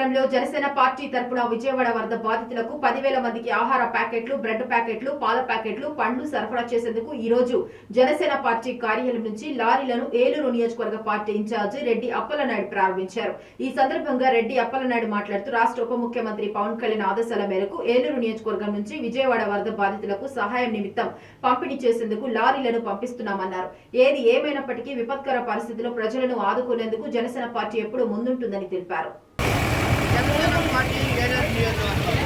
నగరంలో జనసేన పార్టీ తరపున విజయవాడ వరద బాధితులకు పదివేల మందికి ఆహార ప్యాకెట్లు బ్రెడ్ ప్యాకెట్లు పాల ప్యాకెట్లు పండ్లు సరఫరా చేసేందుకు ఈ రోజు జనసేన పార్టీ కార్యాలయం నుంచి లారీలను ఏలూరు నియోజకవర్గ పార్టీ ఇన్ఛార్జి రెడ్డి అప్పలనాయుడు ప్రారంభించారు. ఈ సందర్భంగా రెడ్డి అప్పలనాయుడు మాట్లాడుతూ రాష్ట్ర ఉప ముఖ్యమంత్రి పవన్ కళ్యాణ్ ఆదేశాల మేరకు ఏలూరు నియోజకవర్గం నుంచి విజయవాడ వరద బాధితులకు సహాయం నిమిత్తం పంపిణీ చేసేందుకు లారీలను పంపిస్తున్నామన్నారు. ఏది ఏమైనప్పటికీ విపత్కర పరిస్థితిలో ప్రజలను ఆదుకునేందుకు జనసేన పార్టీ ఎప్పుడూ ముందుంటుందని తెలిపారు. జనసేన పార్టీ ఏలూరు నియోజకవర్గం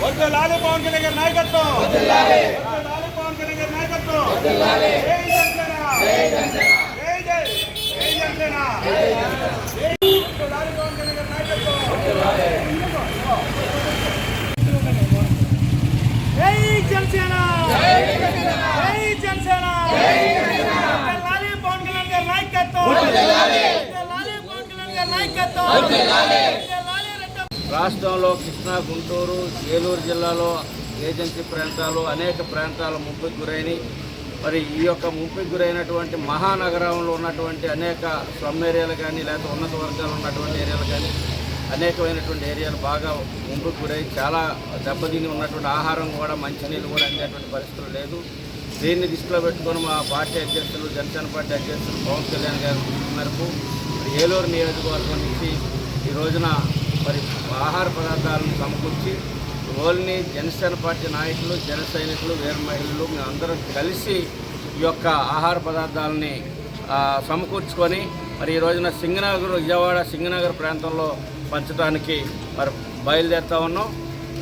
వద్దలాలి పవన్ కళ్యాణ్ గారి నాయకత్వం వద్దలాలి పవన్ కళ్యాణ్ గారి నాయకత్వం వద్దలాలి పవన్ కళ్యాణ్ గారి నాయకత్వం వద్దలాలి జై జనసేన! జై జనసేన! జై జనసేన! వద్దలాలి పవన్ కళ్యాణ్ గారి నాయకత్వం! వద్దలాలి వద్దలాలి పవన్ కళ్యాణ్ గారి నాయకత్వం! వద్దలాలి వద్దలాలి రెడ్డి రాష్ట్రంలో కృష్ణా గుంటూరు ఏలూరు జిల్లాలో ఏజెన్సీ ప్రాంతాలు అనేక ప్రాంతాలు ముంపుకు గురైనవి మరి ఈ యొక్క ముంపుకు గురైనటువంటి మహానగరంలో ఉన్నటువంటి అనేక స్లమ్ ఏరియాలు కానీ లేకపోతే ఉన్నత వర్గాలు ఉన్నటువంటి ఏరియాలు కానీ అనేకమైనటువంటి ఏరియాలు బాగా ముంపుకు గురై చాలా దెబ్బతిని ఉన్నటువంటి ఆహారం కూడా మంచినీళ్ళు కూడా అందేటువంటి పరిస్థితులు లేదు. దీన్ని దృష్టిలో పెట్టుకొని మా పార్టీ అధ్యక్షులు జనసేన పార్టీ అధ్యక్షులు పవన్ కళ్యాణ్ గారి మేరకు మరి ఏలూరు నియోజకవర్గం నుంచి ఈ రోజున మరి ఆహార పదార్థాలను సమకూర్చి ఓల్ని జనసేన పార్టీ నాయకులు జన సైనికులు వీర మహిళలు మేమందరం కలిసి ఈ యొక్క ఆహార పదార్థాలని సమకూర్చుకొని మరి ఈ రోజున సింగనగర్ విజయవాడ సింగనగర్ ప్రాంతంలో పంచడానికి మరి బయలుదేరుతా ఉన్నాం.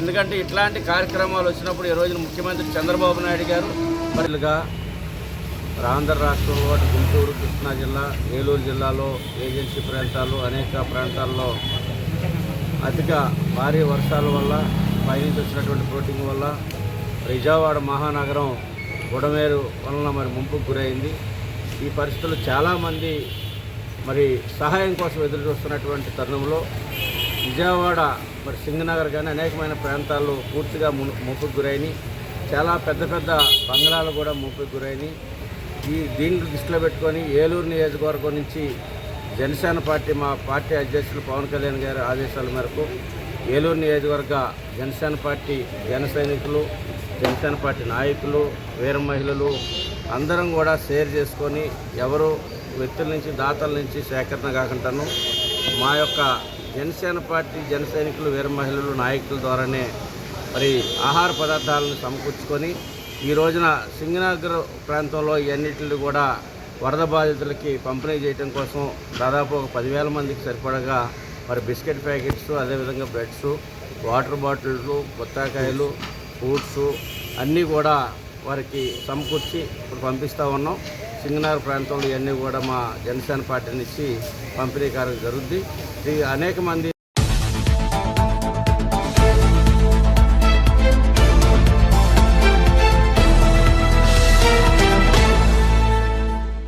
ఎందుకంటే ఇట్లాంటి కార్యక్రమాలు వచ్చినప్పుడు ఈ రోజున ముఖ్యమంత్రి చంద్రబాబు నాయుడు గారు మరిగా ఆంధ్ర రాష్ట్రంలో గుంటూరు కృష్ణా జిల్లా ఏలూరు జిల్లాలో ఏజెన్సీ ప్రాంతాలు అనేక ప్రాంతాల్లో అధిక భారీ వర్షాల వల్ల పైనుంచి వచ్చినటువంటి ప్రోటీన్ వల్ల విజయవాడ మహానగరం బుడమేరు వలన మరి ముంపుకు గురైంది. ఈ పరిస్థితులు చాలామంది మరి సహాయం కోసం ఎదురు చూస్తున్నటువంటి తరుణంలో విజయవాడ మరి సింగనగర్ కానీ అనేకమైన ప్రాంతాల్లో పూర్తిగా ము- గురైనవి చాలా పెద్ద పెద్ద బంగ్లాలు కూడా ముప్పుకు గురైనవి ఈ దీన్ని దృష్టిలో పెట్టుకొని ఏలూరు నియోజకవర్గం నుంచి జనసేన పార్టీ మా పార్టీ అధ్యక్షులు పవన్ కళ్యాణ్ గారి ఆదేశాల మేరకు ఏలూరు నియోజకవర్గ జనసేన పార్టీ జన సైనికులు జనసేన పార్టీ నాయకులు వీర మహిళలు అందరం కూడా షేర్ చేసుకొని ఎవరు వ్యక్తుల నుంచి దాతల నుంచి సేకరణ కాకుండాను మా యొక్క జనసేన పార్టీ జన సైనికులు వీర మహిళలు నాయకుల ద్వారానే మరి ఆహార పదార్థాలను సమకూర్చుకొని ఈ రోజున సింగనగర్ ప్రాంతంలో ఇవన్నిటిని కూడా వరద బాధితులకి పంపిణీ చేయడం కోసం దాదాపు ఒక పదివేల మందికి సరిపడగా మరి బిస్కెట్ ప్యాకెట్స్ అదేవిధంగా బ్రెడ్స్ వాటర్ బాటిల్స్ బొత్తాకాయలు ఫ్రూట్స్ అన్నీ కూడా వారికి సమకూర్చి ఇప్పుడు పంపిస్తూ ఉన్నాం. సింగనార్ ప్రాంతంలో ఇవన్నీ కూడా మా జనసేన పార్టీ నుంచి పంపిణీ కార్యక్రమం జరుగుద్ది. అనేక మంది